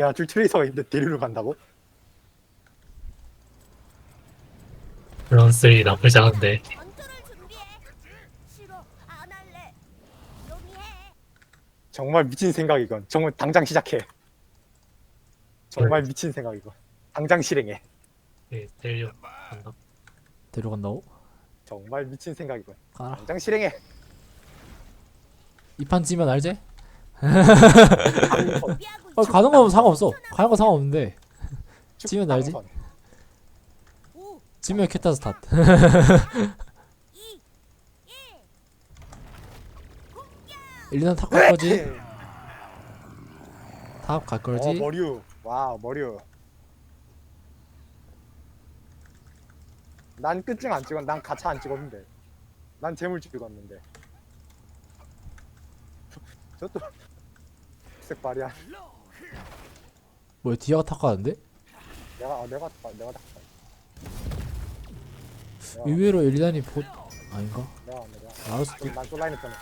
야, 줄 트레이서가 있는데 데리러 간다고? 런스리 나쁘지 않은데 전투를 준비해. 싫어, 안 할래. 용이해. 정말 미친 생각 이건. 정말 당장 시작해. 정말 미친 생각 이건. 당장 실행해. 네, 데리러 간다 데려간다고? 정말 미친 생각 이건. 가라. 당장 실행해. 이판 찌면 알지? 어, 가는 거 상관없어. 가는 거 상관없는데 찌면 캣타 스타트. 이, 일. 일단 탑 갈 거지? 탑 갈 어, 거지? 머리우. 와, 머리우. 난 끝증 안 찍었, 난 가차 안 찍었는데. 난 재물 찍었는데. 저또 색 발이야. 뭐야 디아가 탑 가는데? 내가 아, 내가 다 내가 다. 내가 의외로 일단이 보 아닌가? 내가 내가. 알았어. 난 솔라인을 편해.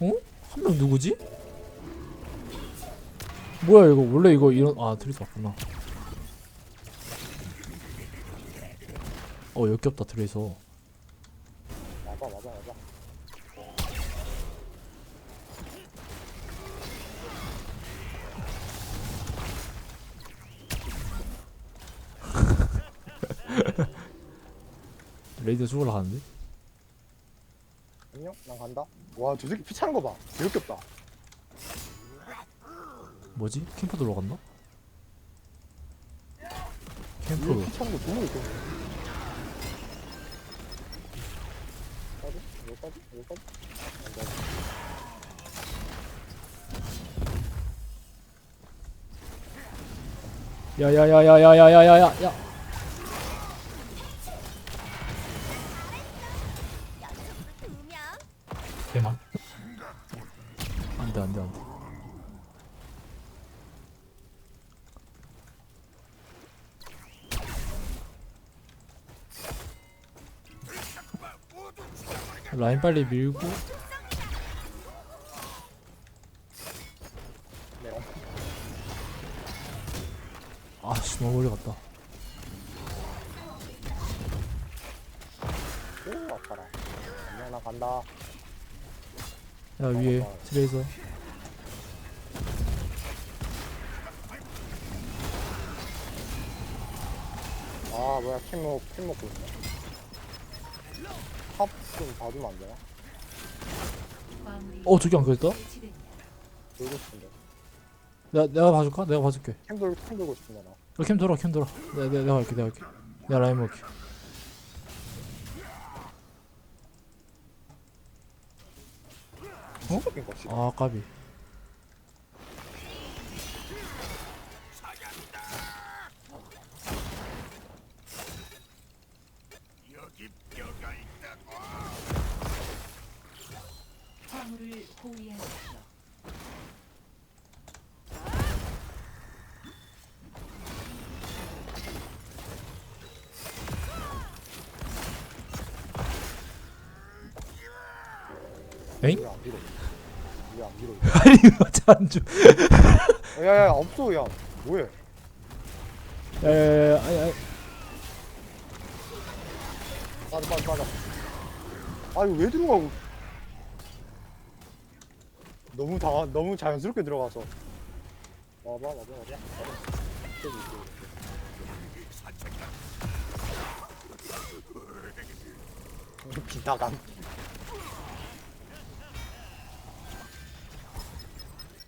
어? 한 명 누구지? 뭐야 이거 원래 이거 이런 아 트레이서 맞구나. 어 역겹다 트레이서. 맞아 맞아 맞아. 레이드 죽으러 가는데? 안녕 난 간다. 와 저 새끼 피 차는 거 봐. 귀엽겠다. 뭐지? 캠프 들어갔나? 캠프 이거 피 차는 거 너무 귀엽네. 여기까지 여기까지 여기까지. 안 돼. 야야야야야야야야야 라인 빨리 밀고 아씨 너무 멀리 갔다 나 간다. 야 위에 트레이서 아 뭐야 캔 먹고 있네. 탑 좀 봐주면 안 되나? 어 저기 안 그랬다? 돌고 싶은데. 내가 내가 봐줄까? 내가 봐줄게 캠 돌, 캠 돌고 싶은데 나. 너캠 돌아 캠 돌아 내가 내가, 내가 할게 내가 할게 내가 라인 먹게 어? 거 씨. 아 까비 화물을 호위하십시오. 에잉? 왜안 밀어? 왜안 밀어? 아니 이거 안줘 야야야 없어 야 뭐해? 야야야야 아니 아니 빠져 빠져 빠져. 아니 왜 들어가고? 너무 당 너무 자연스럽게 들어가서. 와봐 와봐 와봐. 와봐. 저기, 저기. 비나감.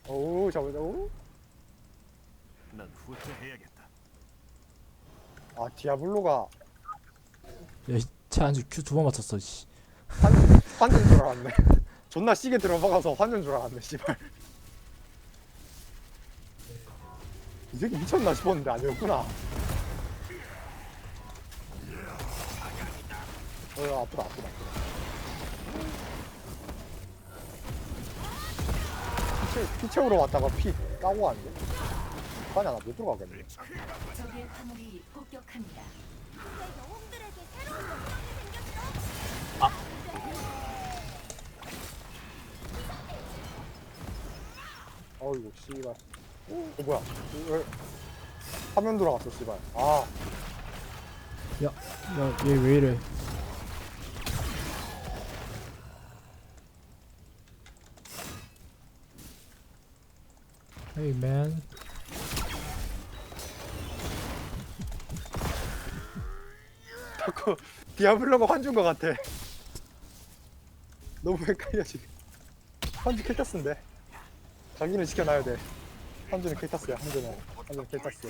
오 잡으자 오. 난 후퇴해야겠다. 아 디아블로가 쟤 안주 큐 두 번 맞췄어 씨 환, 환전 줄 알았네. 존나 시계 들어박아서 환전 줄 알았네, 씨발. 이 새끼 미쳤나 싶었는데 아니었구나. 어, 아프다, 아프다. 채- 피 채우러 왔다가 피 까고 왔는데? 어떡하냐 나못 들어가겠네. 적의 화물이 폭격합니다. 어이구 씨발. 어 뭐야. 왜? 화면 돌아갔어 씨발. 아. 야얘 왜 이래 헤이 맨 자꾸 디아블로가 환준 것 같아. 너무 헷갈려 지금 환주 켈타스인데. 자기는 시켜놔야 돼. 환주는 켈타스야 환주는 환주는 켈타스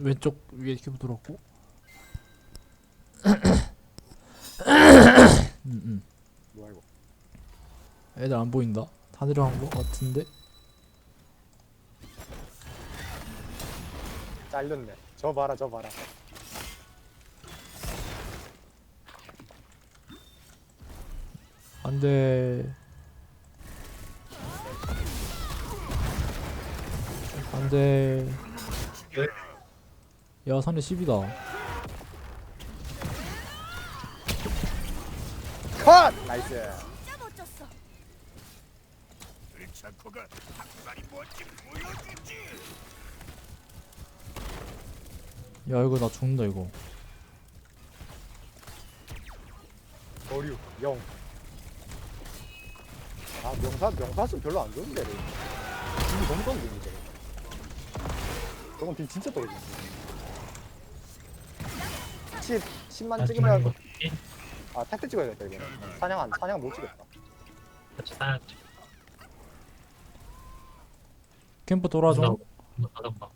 왼쪽 위에 이렇게 들었고. 음 음. 뭐야 이거 애들 안 보인다. 다 내려간 거 같은데. 잘렸네. 저 봐라 저 봐라. 안돼. 안돼 야 산에 10이다 컷! 나이스. 야 이거 나 죽는다 이거 어류 영. 아 명사 명사수 별로 안 좋은데. 래 이게 너무 떨어지는데. 저건 딜 진짜 떨어지네. 10 10만 아, 찍으면 거아 택트 찍어야겠다 이거. 사냥 안 사냥 못 찍겠다. 같이 사야지. 캠프 돌아줘 누나 가던가.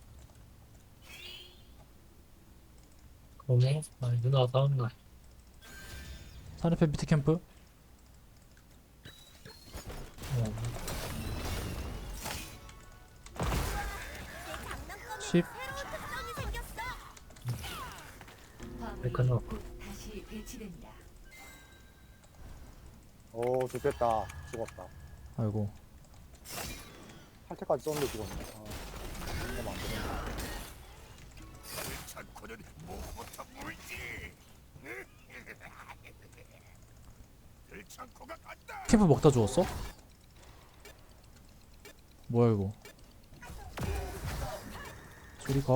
그러면 아 누나가 싸운다. 산에페 밑에 캠프 곧 다시 배치됩니다. 오 좋겠다. 죽었다. 아이고 할 때까지 썼는데 죽었네. 아, 이러면 안 되겠네. 들창코는 뭐부터 물지. 들창코가 간다. 캠프 먹다 죽었어? 뭐야 이거 소리가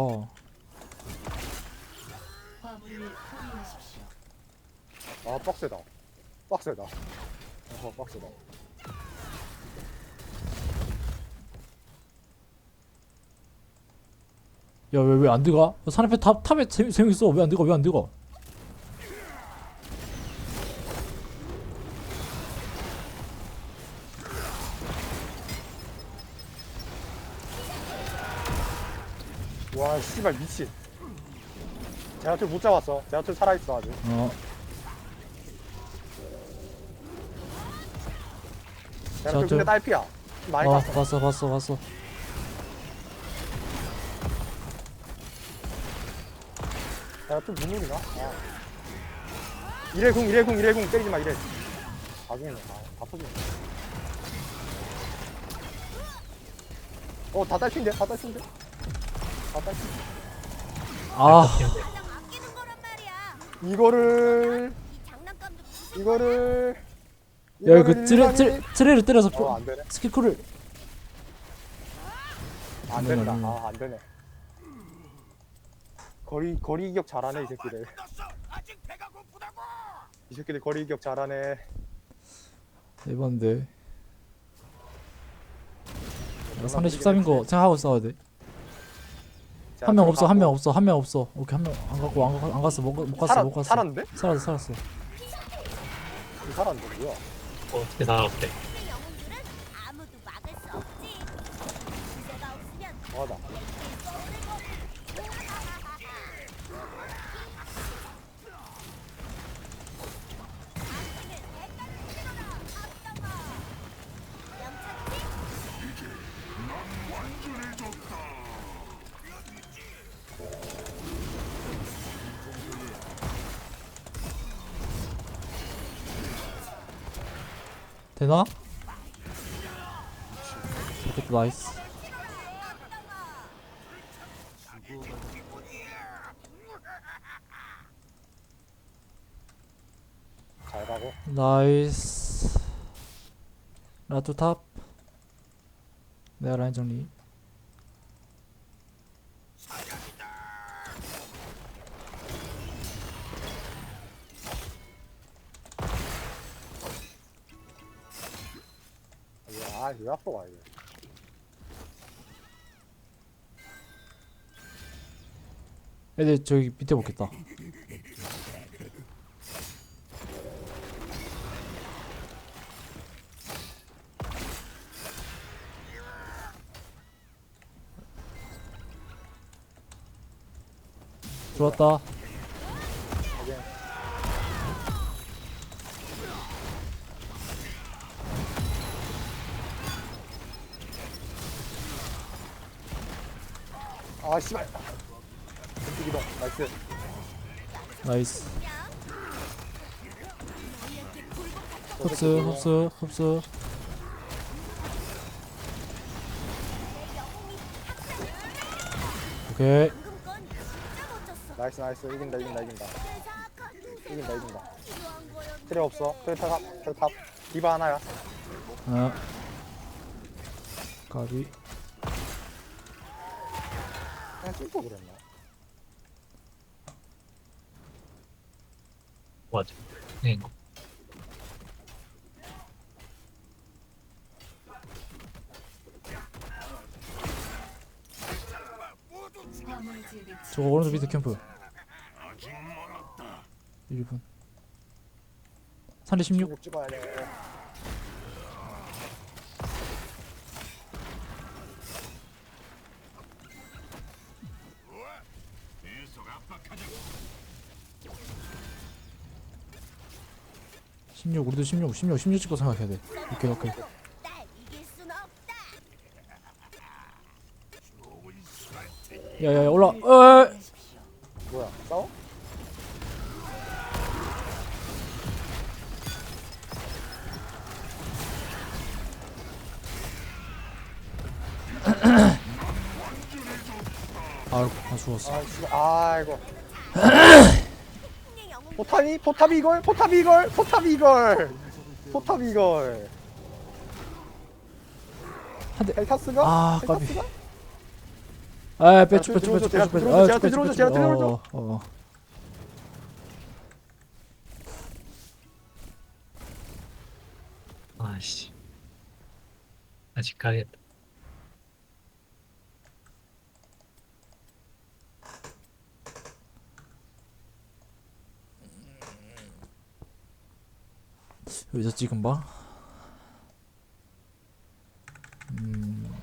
화물을 포기하십시오. 아 빡세다. 빡세다. 어 빡세다. 야 왜 왜 안 들어가? 산에페 탑 탑에 세, 세명 있어 왜 안 들어가 왜 안 들어가 와 씨발 미친. 제아툴 못 잡았어. 제아툴 살아있어 아직. 어 제아툴 제아툴? 근데 딸피야. 많이 어, 갔어. 봤어 봤어 봤어 제아툴 무능이나? 아. 이래 궁 이래 궁 이래 궁 때리지 마 이래. 나중에는 아, 다 터지네. 어다 딸피인데 다 딸피인데. 다 딸피. 아 말이야. 이거를 이거를. 야 이거 이거를 트레 트레 트레를 때려서 어, 안 되네. 스킬쿨을 안안 된다. 되네. 아, 안 되네. 거리 거리 이격 잘하네 이 새끼들. 끝났어. 아직 배가 고프다고. 이 새끼들 거리 이격 잘하네. 대박인데 야, 상대 13인 거 생각하고 싸워야 돼한명 없어 한 명 없어 한 명 없어 오케이 한 명안 갔고 안, 가, 안 갔어 못, 가- 못 갔어 살았, 못 갔어 살았는데? 살았어 살았어 이 살았는데 뭐야? 어, 어떻게 살아왔대? 영웅들은 아무도 막을 수 없지. 기세가 없으면. 되나? 좋겠다 나이스. 잘 가고. 나이스. 라투 탑. 내가 라인 정리 아왜 앞으로 가야 돼 애들 저기 밑에 먹겠다. 들어왔다 아 씨발. 왼쪽 이동 나이스. 나이스. 흡수 흡수 흡수. 오케이. 나이스 나이스. 이긴다 이긴다 이긴다. 이긴다 이긴다. 트레 없어. 트레 탑 트레 탑. 디바 하나야. 하나. 까비 그냥 찔거 그랬나? 맞아. 네, 저거 오른쪽 밑에 캠프. 아직 멀었다. 1분. 3대 16 16 찍어야 돼 16 우리도 16 16 16 찍고 생각해야 돼. 오케이 오케이. 야야야 올라. 어. 뭐야 싸워? 아이고 나 죽었어. 아 아이고 포탑이 포탑이 이걸 포탑이 이걸 포탑이 이걸. 포탑이 이걸. 한대 헬타스가? 아 까비. 헬타스가? 아 빼줘 야, 빼줘 빼줘 빼줘 빼줘 제가 들어오죠, 제가 들어오죠. 어 어. 아씨. 아직 가겠다. 여기서 찍은 봐 음?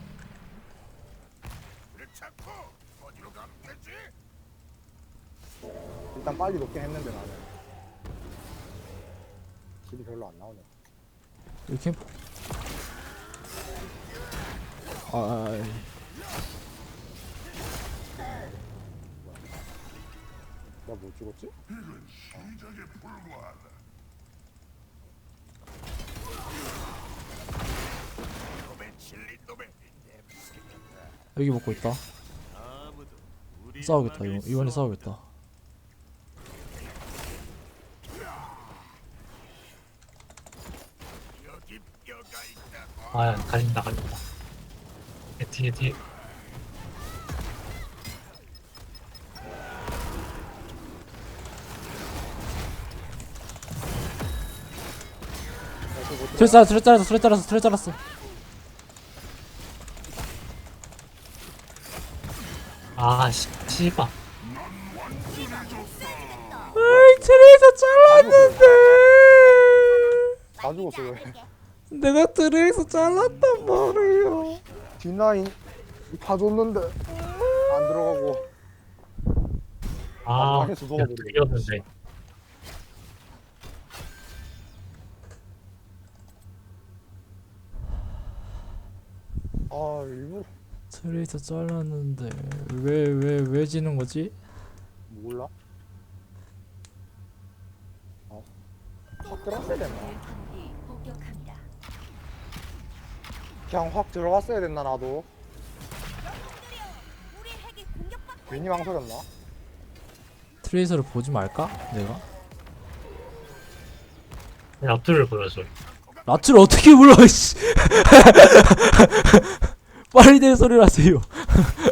일단 빨리 녹긴 했는데 나는 길이 별로 안 나오네 여기 캠프 아 내가 뭐 찍었지? 시작에 불과하다. 놈의 질린 놈의 냄새가 여기 먹고 있다 싸우겠다 이거 수 이번에. 싸우겠다. 아, 갈린다, 갈린다. 예, 뒤에, 뒤에. 트레 잘랐어 트레 잘랐어 트레 잘랐어 트레 잘랐어 아, 씨, 씨발. 아이 트레에서 잘랐는데 다 죽었어 왜 내가 트레에서 잘랐단 말이야 뒷라인 다 줬는데 안 들어가고 아, 방에서 누워버리네. 죽였는데. 트레에서 잘랐는데 왜 왜 왜 지는 거지? 몰라 어? 확 들어왔어야 됐나. 그냥 확 들어갔어야 됐나 나도 괜히 망설였나? 트레이서를 보지 말까? 내가? 앞줄을 보여줘. 라츠를 어떻게 불러 씨 빨리 될 소리를 하세요.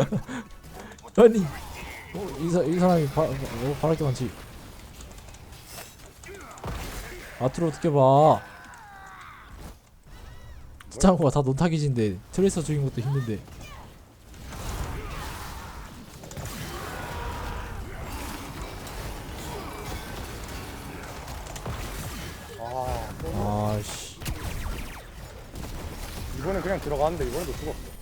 아니 어, 이, 사, 이 사람이 바, 어, 바랄 게 많지. 라츠를 어떻게 봐? 지창호가 다 논타기진데 트레이서 죽인 것도 힘든데. 아 또- 아씨. 이번엔 그냥 들어갔는데 이번에도 죽었어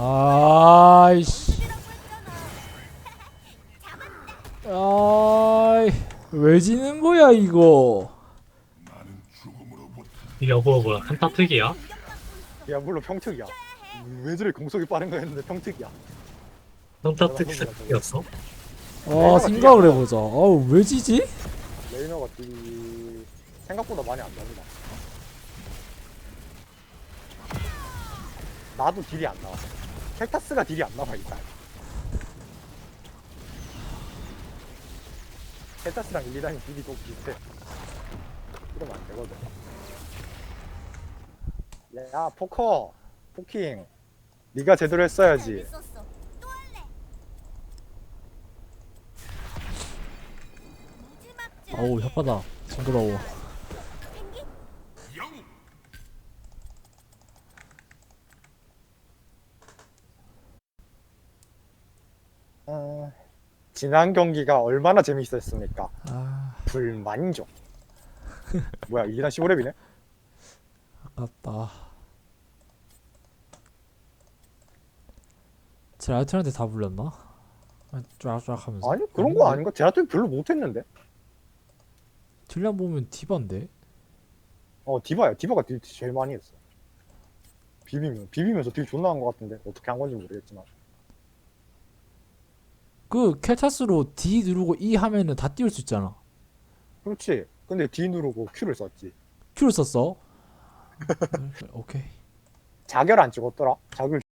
아이씨 아이 왜 지는 거야 이거 이 여보 뭐야? 한타 특이야? 야 물론 평특이야 왜 저리 공속이 빠른 거 했는데 평특이야 한타 특 특이었어? 아 생각을 해보자 아우 왜 지지? 레이너가 딜이 생각보다 많이 안 나옵니다 나도 딜이 안 나와 켈타스가 딜이 안 나와 일단. 켈타스랑 일리단이 딜이 또 비슷해. 이러면 안 되거든. 야 포커! 포킹! 네가 제대로 했어야지. 아우 혓바닥. 징그러워 펭귄? 영웅 어, 지난 경기가 얼마나 재밌었습니까? 아. 불만족. 뭐야 일리단 15렙이네? 아깝다. 제 라이트한테 다 불렸나? 아니, 쫙쫙 하면서. 아니 그런 거 아닌가? 제라토 별로 못했는데? 딜량 보면 디바인데? 어 디바야. 디바가 딜 제일 많이 했어. 비비면 비비면서 딜 존나 한거 같은데? 어떻게 한 건지 모르겠지만 그 켈타스로 D 누르고 E 하면은 다 띄울 수 있잖아. 그렇지. 근데 D 누르고 Q를 썼지. Q를 썼어? 오케이. 자결 안 찍었더라? 자결